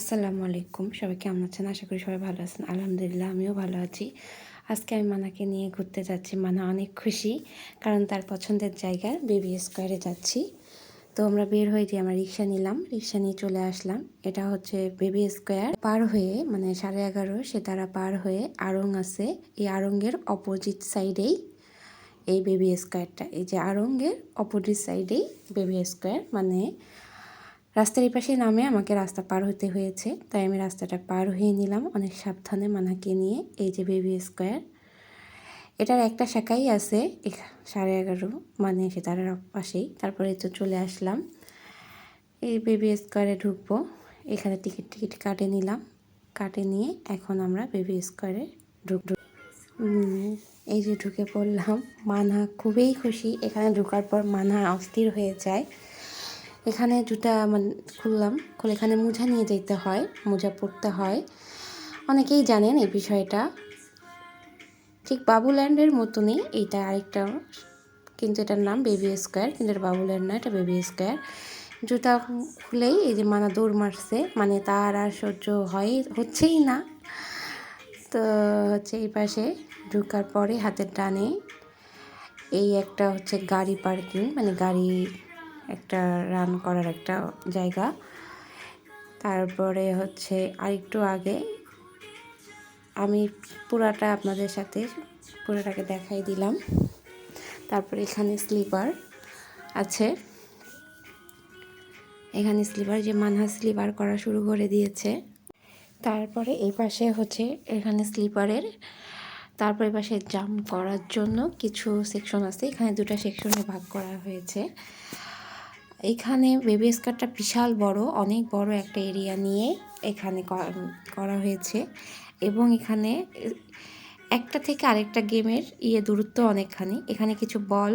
আসসালামু আলাইকুম। সবাই কেমন আছেন? আশা করি সবাই ভালো আছেন। আলহামদুলিল্লাহ, আমিও ভালো আছি। আজকে আমি মানাকে নিয়ে ঘুরতে যাচ্ছি। মানা অনেক খুশি, কারণ তার পছন্দের জায়গায় বেবি স্কোয়ারে যাচ্ছি। তো আমরা বের হয়ে দিয়ে আমরা রিক্সা নিলাম। রিক্সা নিয়ে চলে আসলাম। এটা হচ্ছে বেবি স্কোয়ার। পার হয়ে মানে সাড়ে এগারো, সে তারা পার হয়ে আড়ং আছে। এই আড়ঙ্গের অপোজিট সাইডেই এই বেবি স্কোয়ারটা। এই যে আড়ঙ্গের অপোজিট সাইডেই বেবি স্কোয়ার মানে রাস্তার এই পাশে নামে আমাকে রাস্তা পার হতে হয়েছে, তাই আমি রাস্তাটা পার হয়ে নিলাম অনেক সাবধানে মানাকে নিয়ে, এই যে বেবি স্কোয়ার। এটার একটা শাখাই আছে সাড়ে এগারো মানে এসে তার পাশেই। তারপরে তো চলে আসলাম। এই বেবি স্কোয়ারে ঢুকবো। এখানে টিকিট টিকিট কাটে নিলাম। কাটে নিয়ে এখন আমরা বেবি স্কোয়ারে ঢুক ঢুক এই যে ঢুকে পড়লাম। মানা খুবই খুশি। এখানে ঢুকার পর মানা অস্থির হয়ে যায়। এখানে জুতা মানে খুললাম, খুলে এখানে মোজা নিয়ে যেতে হয়, মোজা পরতে হয়। অনেকেই জানেন এই বিষয়টা। ঠিক বাবুল্যান্ডের মতনই এইটা আরেকটা, কিন্তু এটার নাম বেবি স্কোয়ার, কিন্তু এটা বাবুল্যান্ড না, এটা বেবি স্কোয়ার। জুতা খুলেই এই যে মানা দৌড় মারছে মানে তার আর সহ্য হয়, হচ্ছেই না। তো হচ্ছে এই পাশে ঢুকার পরে হাতের ডানে এই একটা হচ্ছে গাড়ি পার্কিং মানে গাড়ি একটা রান করার একটা জায়গা। তারপরে হচ্ছে আরেকটু আগে আমি পুরাটা আপনাদের সাথে পুরাটাকে দেখাই দিলাম। তারপরে এখানে স্লিপার আছে। এখানে স্লিপার যে মানহা স্লিপার করা শুরু করে দিয়েছে। তারপরে এই পাশে হচ্ছে এখানে স্লিপারের তারপরে পাশে জাম্প করার জন্য কিছু সেকশন আছে। এখানে দুটা সেকশনে ভাগ করা হয়েছে। এখানে বেবি স্কারটা বিশাল বড়, অনেক বড় একটা এরিয়া নিয়ে এখানে করা হয়েছে। এবং এখানে একটা থেকে আরেকটা গেমের ইয়ে দূরত্ব অনেকখানি। এখানে কিছু বল,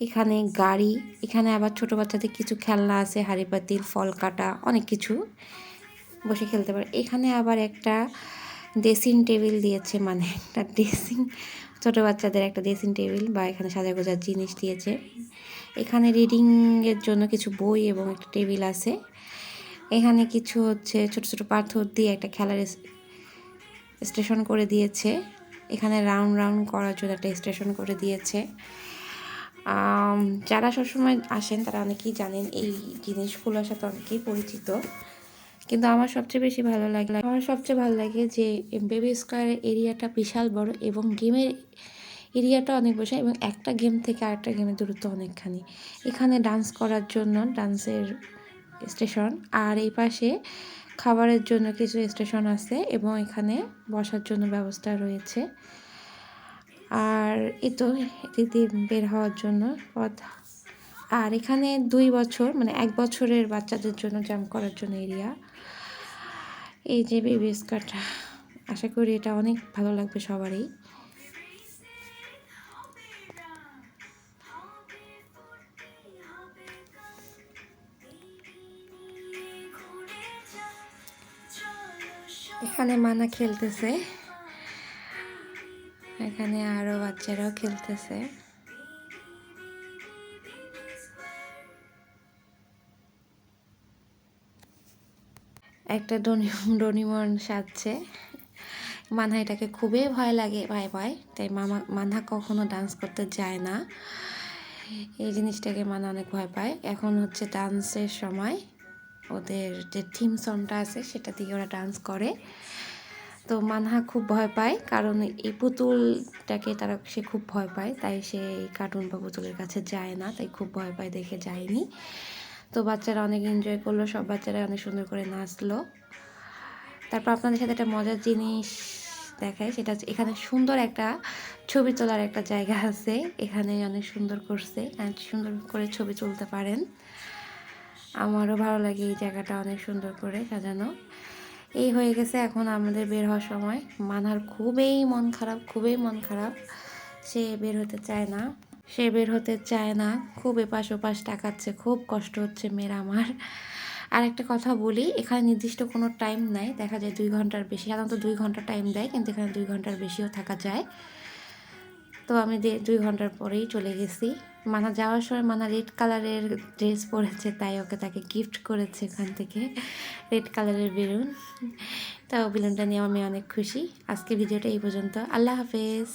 এখানে গাড়ি, এখানে আবার ছোট বাচ্চাদের কিছু খেলনা আছে, হাড়ি পাতিল ফল কাটা, অনেক কিছু বসে খেলতে পারে। এখানে আবার একটা ড্রেসিং টেবিল দিয়েছে মানে একটা ড্রেসিং ছোটো বাচ্চাদের একটা ড্রেসিং টেবিল বা এখানে সাজা গোজার জিনিস দিয়েছে। এখানে রিডিংয়ের জন্য কিছু বই এবং একটা টেবিল আছে। এখানে কিছু হচ্ছে ছোট ছোট পাথর দিয়ে একটা খেলার স্টেশন করে দিয়েছে। এখানে রাউন্ড রাউন্ড করার জন্য একটা স্টেশন করে দিয়েছে। যারা সবসময় আসেন তারা অনেকেই জানেন এই জিনিসগুলোর সাথে অনেকেই পরিচিত। কিন্তু আমার সবচেয়ে বেশি ভালো লাগে আমার সবচেয়ে ভালো লাগে যে বেবি স্কোয়ারের এরিয়াটা বিশাল বড় এবং গেমের এরিয়াটা অনেক বসে এবং একটা গেম থেকে আরেকটা গেমের দূরত্ব অনেকখানি। এখানে ডান্স করার জন্য ডান্সের স্টেশন আর এই পাশে খাবারের জন্য কিছু স্টেশন আছে এবং এখানে বসার জন্য ব্যবস্থা রয়েছে। আর এই তো বের হওয়ার জন্য পথ আর এখানে দুই বছর মানে এক বছরের বাচ্চাদের জন্য জাম্প করার জন্য এরিয়া এই যে বেবি স্কার্টটা আশা করি এটা অনেক ভালো লাগবে সবারই। এখানে মানা খেলতেছে। এখানে আরও বাচ্চারাও খেলতেছে। একটা ডনি, ডনিমন সাজছে। মানহা এটাকে খুবই ভয় লাগে, ভয় ভয় তাই মামা, মানহা কখনো ডান্স করতে যায় না। এই জিনিসটাকে মানা অনেক ভয় পায়। এখন হচ্ছে ডান্সের সময়। ওদের যে থিম সংটা আছে, সেটা দিয়ে ওরা ডান্স করে। তো মানহা খুব ভয় পায়। কারণ এই পুতুলটাকে তারা, সে খুব ভয় পায়। তাই সে এই কার্টুন বা পুতুলের কাছে যায় না। তাই খুব ভয় পায় দেখে যায়নি। তো বাচ্চারা অনেক এনজয় করল, সব বাচ্চারা অনেক সুন্দর করে নাচলো। তারপর আপনাদের সাথে একটা মজার জিনিস দেখায় সেটা এখানে সুন্দর একটা ছবি তোলার একটা জায়গা আছে এখানে অনেক সুন্দর করছে সুন্দর করে ছবি তুলতে পারেন। আমারও ভালো লাগে এই জায়গাটা অনেক সুন্দর করে সাজানো। এই হয়ে গেছে এখন আমাদের বের হওয়ার সময়। মানার খুবই মন খারাপ, খুবই মন খারাপ। সে বের হতে চায় না। সে বের হতে চায় না। খুব এপাশ ওপাশ টাকাচ্ছে খুব কষ্ট হচ্ছে মেয়ের আমার। আর একটা কথা বলি, এখানে নির্দিষ্ট কোনো টাইম নাই, দেখা যায় দুই ঘণ্টার বেশি। সাধারণত দুই ঘণ্টা টাইম দেয়, কিন্তু এখানে দুই ঘণ্টার বেশিও থাকা যায়। তো আমি দুই ঘণ্টার পরেই চলে গেছি। মানা যাওয়ার সময় মানা রেড কালারের ড্রেস পরেছে, তাই ওকে তাকে গিফট করেছে এখান থেকে রেড কালারের বেলুন। তাও বেলুনটা নিয়ে আমি অনেক খুশি। আজকে ভিডিওটা এই পর্যন্ত। আল্লাহ হাফেজ।